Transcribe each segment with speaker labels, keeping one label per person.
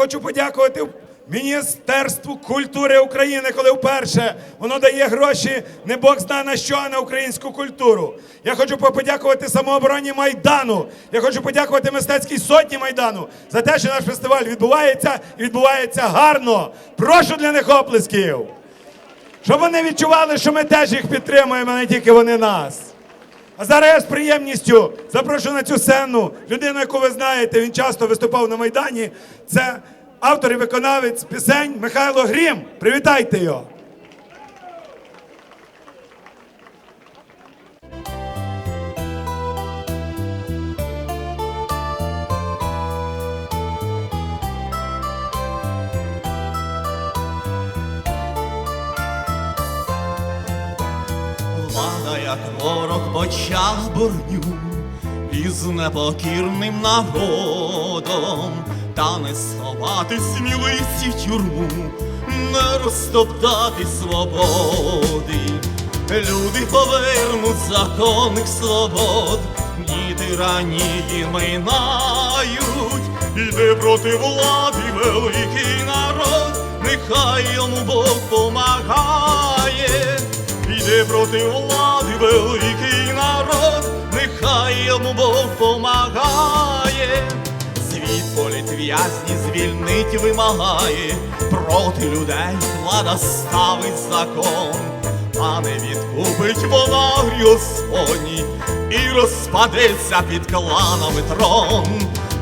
Speaker 1: Хочу подякувати Міністерству культури України, коли вперше воно дає гроші не Бог зна на що, а на українську культуру. Я хочу подякувати самообороні Майдану. Я хочу подякувати мистецькій сотні Майдану за те, що наш фестиваль відбувається і відбувається гарно. Прошу для них оплесків. Щоб вони відчували, що ми теж їх підтримуємо, а не тільки вони нас. А зараз я з приємністю запрошую на цю сцену людину, яку ви знаєте, він часто виступав на Майдані. Це автор і виконавець пісень Михайло Грім. Привітайте його.
Speaker 2: Ворог почала борню із непокірним народом, та не сховати сміливці тюрму, не розтоптати свободи. Люди повернуть законних свобод, ні тиранії минають, іде проти влади великий народ, нехай йому Бог помагає. Іде проти влади великий народ, нехай йому Бог помагає. Світ політв'язні звільнить вимагає, проти людей влада ставить закон, а не відкупить вона Господні і розпадеться під кланами трон.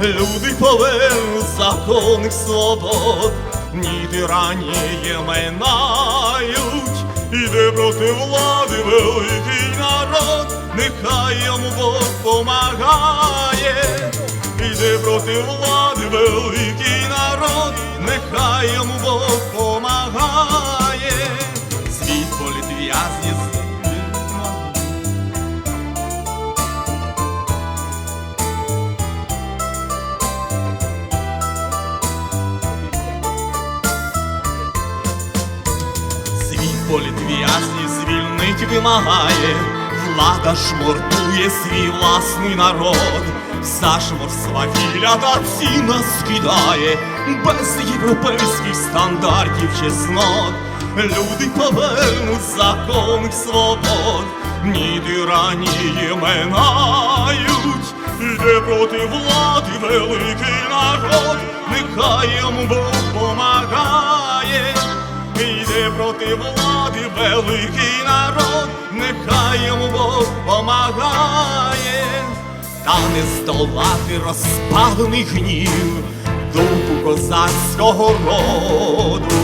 Speaker 2: Люди повернуть законних свобод, ні тиранії минають. Іде проти влади великий народ, нехай йому Бог помагає. Іде проти влади великий народ, нехай йому Бог помагає. Світ політв'язні політв'язні звільнить вимагає, влада шмордує свій власний народ, зашмор свавілля та ціна скидає, без європейських стандартів чеснот. Люди повернуть законних свобод, ні тиранії минають, іде проти влади великий народ, нехай йому Бог помагає. Проти влади великий народ, нехай йому Бог помагає, та не здолати розпалений гнів духу козацького роду,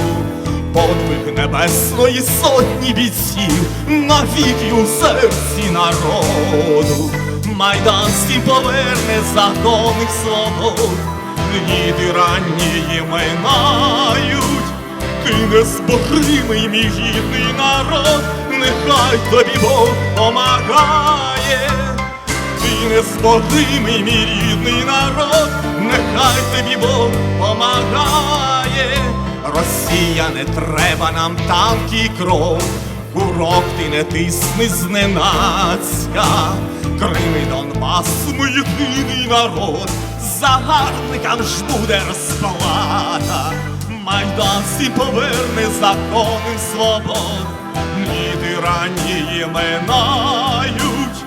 Speaker 2: подвиг небесної сотні бійців навіки у серці народу. Майданський поверне законних свобод, дні тиранії минають. Незборимий мій гідний народ, нехай тобі Бог помагає. Ти незборимий мій рідний народ, нехай тобі Бог помагає. Росія не треба нам танки і кров, курок ти не тисни зненацька. Крим і Донбас, ми єдиний народ, загарбникам ж буде розплата. Майданці поверне закони свобод, ні тиранії минають,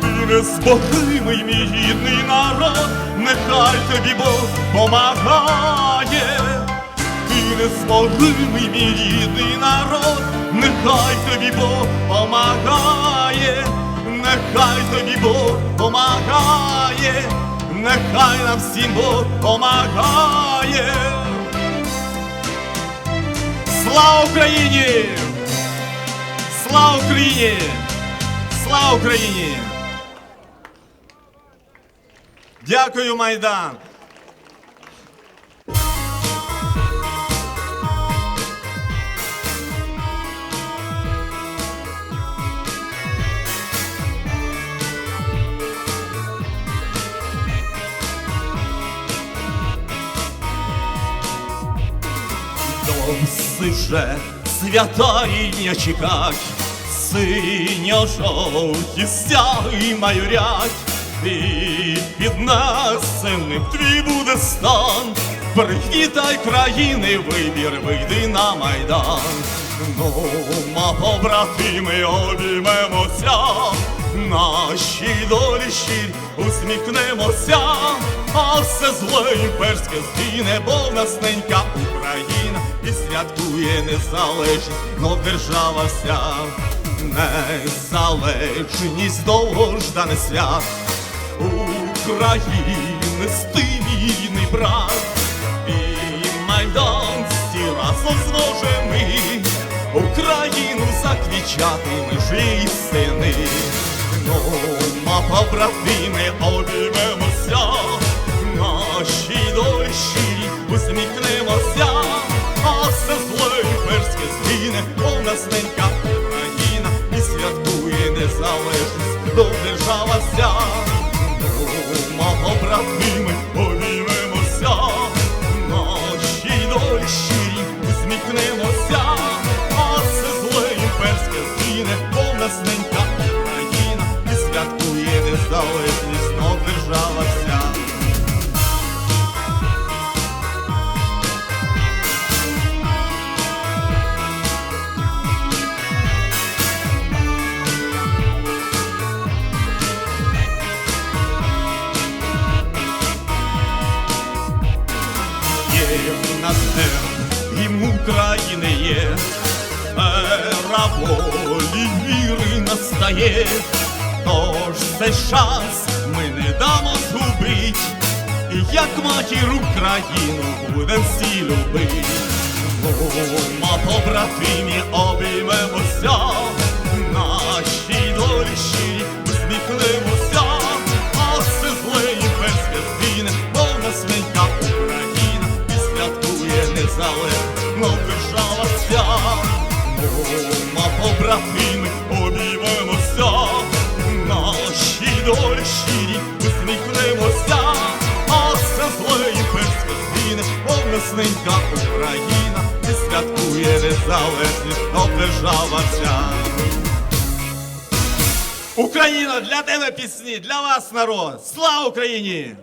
Speaker 2: ти незбогримий мій гідний народ, нехай тобі Бог помагає, ти незбогримий мій рідний народ, нехай тобі Бог помагає, нехай тобі Бог помагає, нехай нам всім Бог помагає. Слава Україні! Слава Україні! Слава Україні! Дякую, Майдан! Довсиже свята рідня чекать, синьо-жовті стяги майорять, і під піднесеним твій буде стан, Привітай країни, вибір, вийди на майдан. Ну, ма побратими, обіймемося, наші долі щирі усміхнемося, а все зле імперське згине, бо в нас Україна і святкує незалежність, но держава вся. Незалежність довгожданий свят України стимійний брат і майданці разом зможемо Україну заквічати ми живі сини. Ну, ма побратими, обіймемося, наші дощі усміхнемося, імперське згине, повна ненька Україна і святкує незалежність, до держава вся. України є, ера волі віри настає, тож цей шанс ми не дамо згубить, як матір Україну будем всі любить. ма побратимі обіймемося, незалежно держава вся. Дома побратими обіймемося, наші долі щирі усміхнемося, а все імперське згине, бо в Україна і святкує незалежність, держава вся. Україна, для тебе пісні, для вас народ. Слава Україні!